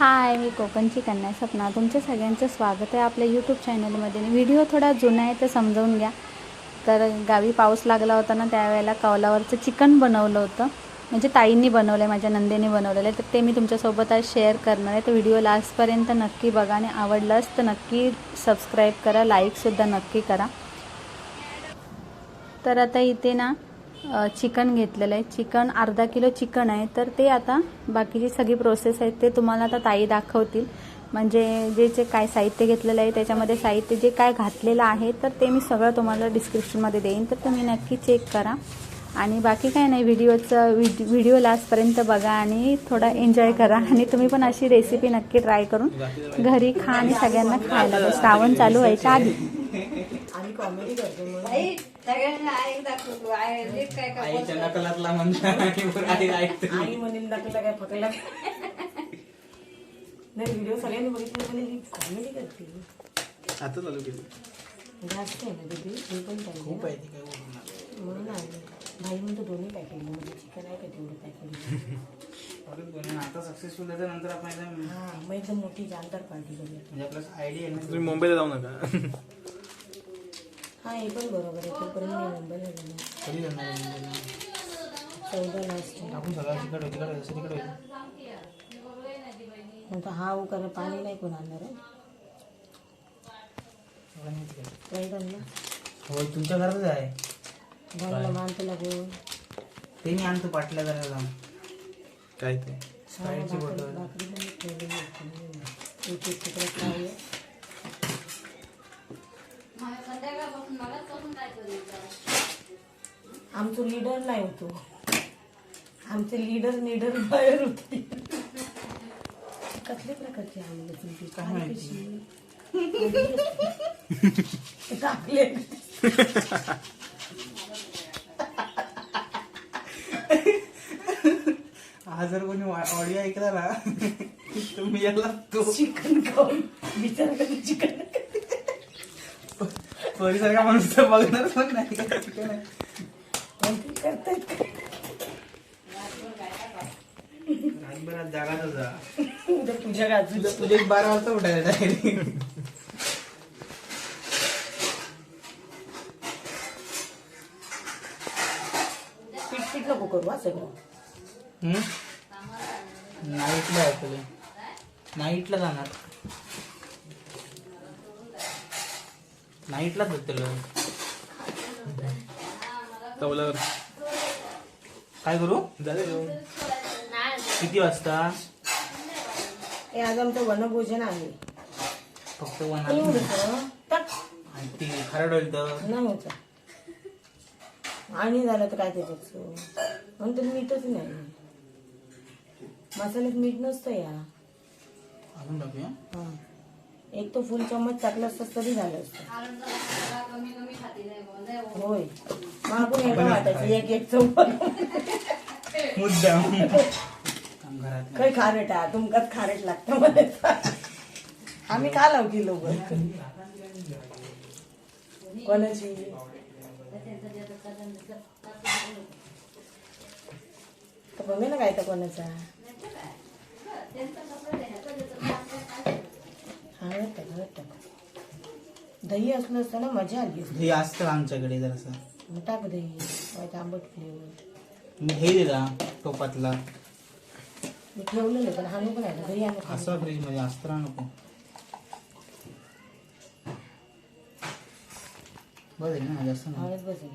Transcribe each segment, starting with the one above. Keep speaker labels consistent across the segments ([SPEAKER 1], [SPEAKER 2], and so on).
[SPEAKER 1] हाय मी कोकणची कन्या सपना. तुमच्या सगळ्यांचं स्वागत आहे आपल्या यूट्यूब चॅनलमध्ये व्हिडिओ थोडा जुना आहे तर समजावून घ्या. तर गावी पाऊस लागला होता ना त्यावेळेला कौलावरचं चिकन बनवलं होतं. म्हणजे ताईंनी बनवलं आहे माझ्या नंदेने बनवलेलं आहे तर ते मी तुमच्यासोबत आज शेअर करणार आहे. तर व्हिडिओ लास्टपर्यंत नक्की बघा आणि आवडलंच तर नक्की सबस्क्राईब करा लाईकसुद्धा नक्की करा. तर आता इथे ना चिकन घेतलेलं आहे. चिकन अर्धा किलो चिकन आहे. तर ते आता बाकीची सगळी प्रोसेस आहे ते तुम्हाला आता ताई दाखवतील. म्हणजे जे जे काय साहित्य घेतलेलं आहे त्याच्यामध्ये साहित्य जे काय घातलेलं आहे तर ते मी सगळं तुम्हाला डिस्क्रिप्शनमध्ये देईन. तर तुम्ही नक्की चेक करा. आणि बाकी काय नाही व्हिडिओचं व्हिड व्हिडिओ लास्टपर्यंत बघा आणि थोडा एन्जॉय करा. आणि तुम्ही पण अशी रेसिपी नक्की ट्राय करून घरी खा आणि सगळ्यांना खायला. श्रावण चालू व्हायच्या आधी.
[SPEAKER 2] सगळ्यांना आई दाखवतो. आई काय का
[SPEAKER 3] आईच्या नकलातला म्हणता आणि वर आई ऐकते
[SPEAKER 4] आई म्हणेल नकला काय फकला नाही व्हिडिओ सगळ्यांनी बघितले म्हणे ही कॉमेडी करते.
[SPEAKER 3] आता चालू केली.
[SPEAKER 4] जास्त आहे ना दीदी हे पण
[SPEAKER 3] खूप
[SPEAKER 4] पाहिजे
[SPEAKER 3] आहे ती काय बोलणार
[SPEAKER 4] म्हणून आणलं भाई म्हणतो दोन्ही पॅकेट म्हणजे चिकन आहे का तेवढं पॅकेट
[SPEAKER 3] परत बनवून आता सक्सेसफुल आहे तर नंतर आपण एकदम म्हणजे
[SPEAKER 4] हा मग एकदम मोठी जानदार पार्टी करूया.
[SPEAKER 3] आपल्याला आयडिया आहे
[SPEAKER 5] तुम्ही
[SPEAKER 3] ना
[SPEAKER 5] मुंबईला जाऊ नका.
[SPEAKER 4] हा हे पण बरोबर आहे. तोपर्यंत मी मुंबईला गेलो
[SPEAKER 3] कधी जाणार आहे मुंबईला?
[SPEAKER 4] चौदा लास्ट
[SPEAKER 3] आपण सगळं तिकडे तिकडे होईल, असं तिकडे
[SPEAKER 4] हा हो करा पाणी नाही कोण आणणार आहे.
[SPEAKER 3] सगळं नाही तिकडे.
[SPEAKER 4] राईट आणलं
[SPEAKER 3] हो तुमच्या घरातच आहे.
[SPEAKER 4] घालला मानतो लागून
[SPEAKER 3] ते मी आणतो पाटल्या घराला जाऊन.
[SPEAKER 5] काय ते?
[SPEAKER 3] स्प्राईटची बॉटल
[SPEAKER 4] भाकरी पण ठेवलेली होती. एक एक तुकडा खाऊया
[SPEAKER 2] संध्याकाळपासून मला करून काय करायचं
[SPEAKER 4] आमचं लीडर नाही होतो. आमचे लीडर लीडर बाहेर होते. कसल्या प्रकारची आवडली तुमची
[SPEAKER 3] काय?
[SPEAKER 4] कशी टाकले
[SPEAKER 3] हा जर कोणी ऑडिओ ऐकला ना तुम्ही याला तो
[SPEAKER 4] चिकन खाऊन विचार करून चिकन.
[SPEAKER 3] पोरीसारखा माणूस तर बघणार पण नाही. चिकन आहे.
[SPEAKER 4] करतायत
[SPEAKER 3] रातभरात जागाच जा
[SPEAKER 4] उद्या तुझ्या गाजू
[SPEAKER 3] तुझं तुझे एक बारा वाजता उठायला डायरेक्ट
[SPEAKER 4] पीठ नको करू हा सगळं.
[SPEAKER 3] नाईटला आहे तुला नाईटला जाणार. नाईटलाच होतं
[SPEAKER 5] तवल्यावर.
[SPEAKER 3] काय करू?
[SPEAKER 5] झाले जेवण.
[SPEAKER 3] किती वाजता?
[SPEAKER 4] हे आज आमचं वनभोजन आहे.
[SPEAKER 3] फक्त वन आणि ती खरड होईल तर?
[SPEAKER 4] नाही होत. आणि झालं तर काय त्याच्यात? म्हणतो मीठच नाही. मसाल्यात मीठ नसतं या.
[SPEAKER 3] अजून टाकूया
[SPEAKER 4] हा. एक तो फुल चम्मच टाकलं असतं तरी झालं असतं.
[SPEAKER 2] कमी कमी खाती.
[SPEAKER 4] होय. मागून एका वाटायचं. एक एक चौपट.
[SPEAKER 3] मुद्दाम. घरात
[SPEAKER 4] काही खारट? आहे तुमकाच खारट लागतं मध्ये आम्ही का लाव किलो कोणाची तर बघे ना काय तर कोणाचा? टाक हळद टाक दही असलं असतं ना मजा आली असती.
[SPEAKER 3] हे असतं आमच्याकडे जरासं.
[SPEAKER 4] मग टाक दही? आंबट फ्लेवर
[SPEAKER 3] मी हे दिला टोपातला.
[SPEAKER 4] मी ठेवलेलं पण हाणू पण आहे दही आणू
[SPEAKER 3] असं फ्रीजमध्ये असतं नको. बरं आहे ना जास्त नाही.
[SPEAKER 4] हळद बसेल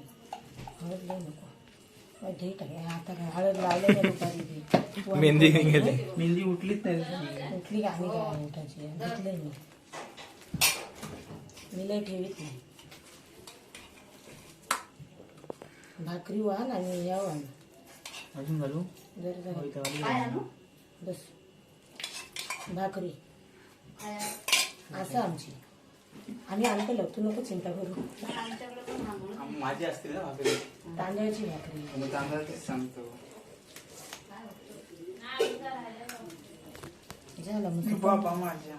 [SPEAKER 4] हळद लई नको. दही टाक आता काय हळद लावलं का दुपारी ते? तू
[SPEAKER 5] मेहंदी घेऊन गेले
[SPEAKER 3] मेहंदी उठलीच नाही.
[SPEAKER 4] उठली का? आम्ही काय उठायची? घेतलंय मी. मी लय ठेवीत नाही. भाकरी वाहन आणि या वाहन
[SPEAKER 3] अजून घालू?
[SPEAKER 4] जर. बस. भाकरी. असं आमची. आम्ही आणतो तू नको चिंता करू.
[SPEAKER 3] माझी असते ना भाकरी?
[SPEAKER 4] तांदळाची भाकरी.
[SPEAKER 3] मग तांदळाचीच सांगतो.
[SPEAKER 4] झालं मग.
[SPEAKER 3] बाबा माझ्या.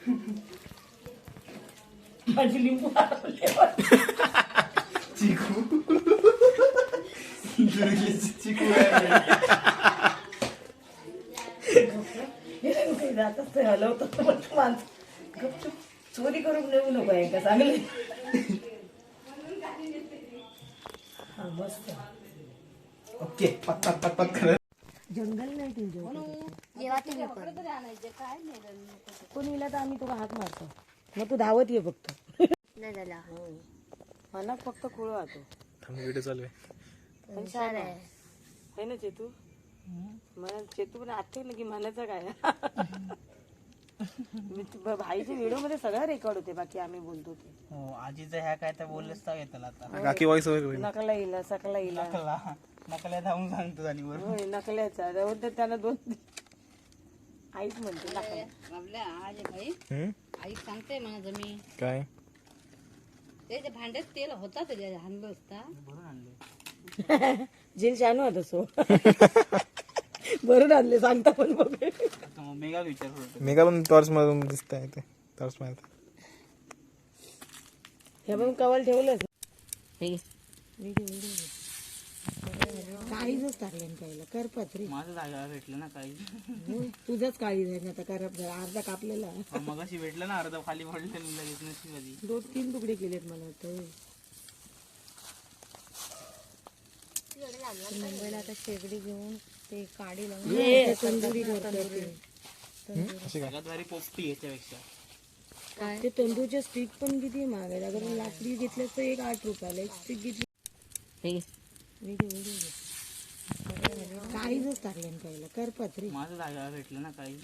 [SPEAKER 4] काय
[SPEAKER 3] गाडीच
[SPEAKER 4] पण?
[SPEAKER 3] पडला माझा
[SPEAKER 4] माझी लिंबू हरवले.
[SPEAKER 3] चिकू दुर्गेची चिकू आहे.
[SPEAKER 4] हे जातच ते हलवतो पण तू माणसं गपचूप चोरी करून नेऊ नको आहे का चांगले हा मस्त
[SPEAKER 3] ओके पत पत पत पत करत
[SPEAKER 4] जंगल नाही तुझ्या
[SPEAKER 2] जेव्हा तुम्ही पण आणायचे. काय नाही
[SPEAKER 4] कोणी इला तर आम्ही तुला हात मारतो. मग तू धावत ये फक्त.
[SPEAKER 2] नाही झाला.
[SPEAKER 4] मला फक्त खुळ वाहतो.
[SPEAKER 5] थांब व्हिडिओ चालू आहे.
[SPEAKER 4] हुशार आहे है ना चेतू? मला चेतू पण आठवलं की मनाचं काय. भाईच्या व्हिडिओमध्ये सगळं रेकॉर्ड होते बाकी आम्ही बोलतो ते.
[SPEAKER 3] हो आजीचं ह्या काय तर बोललेच तर येतं आता.
[SPEAKER 5] काकी वॉइस
[SPEAKER 4] नकला इला सकला इला
[SPEAKER 3] नकला. नकल्या धावून सांगतो आणि वर
[SPEAKER 4] होय नकल्याचा. तर त्याला दोन आईच म्हणते नकल्या.
[SPEAKER 2] आपल्या आज भाई
[SPEAKER 5] हम्म?
[SPEAKER 2] आई सांगते मला जमी
[SPEAKER 5] काय?
[SPEAKER 2] त्याचे भांड्यात तेल होता त्याच्या हाणलं असता.
[SPEAKER 3] भरून आणले.
[SPEAKER 4] जेल शानू होता सो. भरून आणले सांगता पण बघ.
[SPEAKER 3] आता मग मेगा विचार होतो.
[SPEAKER 5] मेगा पण टॉर्च मधून दिसत आहे ते. टॉर्च मारत
[SPEAKER 4] हे पण कवल ठेवलंच काळीच टाकलं काहीला करपत रे
[SPEAKER 3] माझं जागा भेटलं ना काही.
[SPEAKER 4] हं, तुझंच काळी जाईल आता करप झाला अर्धा कापलेला.
[SPEAKER 3] मग अशी भेटलं ना अर्धा खाली पडलं लगेच
[SPEAKER 4] दोन तीन तुकडे केलेत मला वाटतं.
[SPEAKER 1] मुंबईला आता शेगडी घेऊन ते काडी
[SPEAKER 4] हे तंदुरी करतात ते.
[SPEAKER 3] सगळ्यात भारी पोपटी याच्यापेक्षा
[SPEAKER 4] ते तंदूरच्या स्टिक पण किती महाग अगर लाकडी घेतलं तर एक आठ रुपयाला एक स्टिक घेतली. काळीच टाकलं काहीला करपत रे
[SPEAKER 3] माझं जागा भेटलं ना काही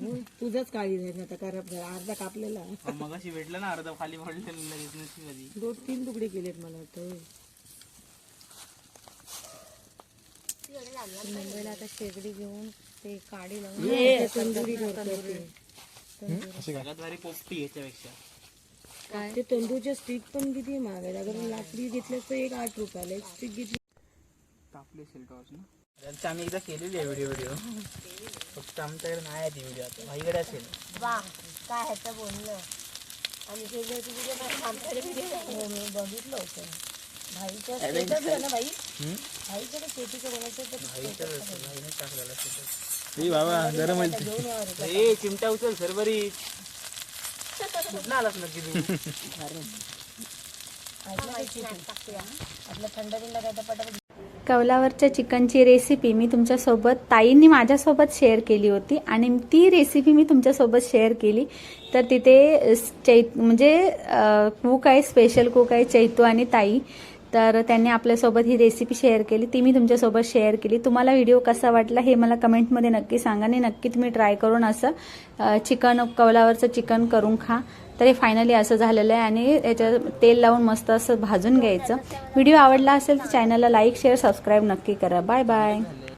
[SPEAKER 4] हं, तुझंच काळी जाईल आता करप झाला अर्धा कापलेला.
[SPEAKER 3] मग अशी भेटलं ना अर्धा खाली पडलं लगेच
[SPEAKER 4] दोन तीन तुकडे केलेत मला वाटतं.
[SPEAKER 1] मुंबईला आता शेगडी घेऊन ते काडी
[SPEAKER 4] तंदुरी करतात ते.
[SPEAKER 3] सगळ्यात भारी पोपटी याच्यापेक्षा
[SPEAKER 4] ते तंदूरच्या स्टिक पण किती महाग अगर लाकडी घेतलं तर एक आठ रुपयाला एक स्टिक घेतली
[SPEAKER 3] असेल टॉर्च ना. त्यांचं आम्ही एकदा केलेली आहे व्हिडिओ व्हिडिओ फक्त आमच्याकडे नाही आहे ती व्हिडिओ आता. भाईकडे असेल.
[SPEAKER 4] काय ह्याचं बोललं आणि ते जे तुझे हो, मी बघितलं होतं. भाईच्या status आहे ना भाई भाईचं का शेतीचं कोणाचं तर
[SPEAKER 3] भाईने टाकलेला status.
[SPEAKER 5] ए बाबा गरम होईल ते.
[SPEAKER 4] घेऊन यावं रे.
[SPEAKER 3] ए चिमटा उचल सरबरी. कुठं आलास नक्की तू?
[SPEAKER 4] ऐकलं का शेती? आपलं थंड बिंड काय तर पटापट
[SPEAKER 1] कौलावरच्या चिकनची रेसिपी मी तुमच्यासोबत ताईंनी माझ्यासोबत शेअर केली होती आणि ती रेसिपी मी तुमच्यासोबत शेअर केली. तर तिथे चैत म्हणजे कुक आहे स्पेशल कुक आहे चैतू आणि ताई. तर त्यांनी आपल्यासोबत ही रेसिपी शेअर केली. ती मी तुमच्यासोबत शेअर केली. तुम्हाला व्हिडिओ कसा वाटला हे मला कमेंटमध्ये नक्की सांगा आणि नक्की तुम्ही ट्राय करून असं चिकन कौलावरचं चिकन करून खा. तर हे फायनली असं झालेलं आहे आणि याच्या तेल लावून मस्त असं भाजून घ्यायचं. व्हिडिओ आवडला असेल तर चॅनलला लाईक शेअर सबस्क्राईब नक्की करा. Bye bye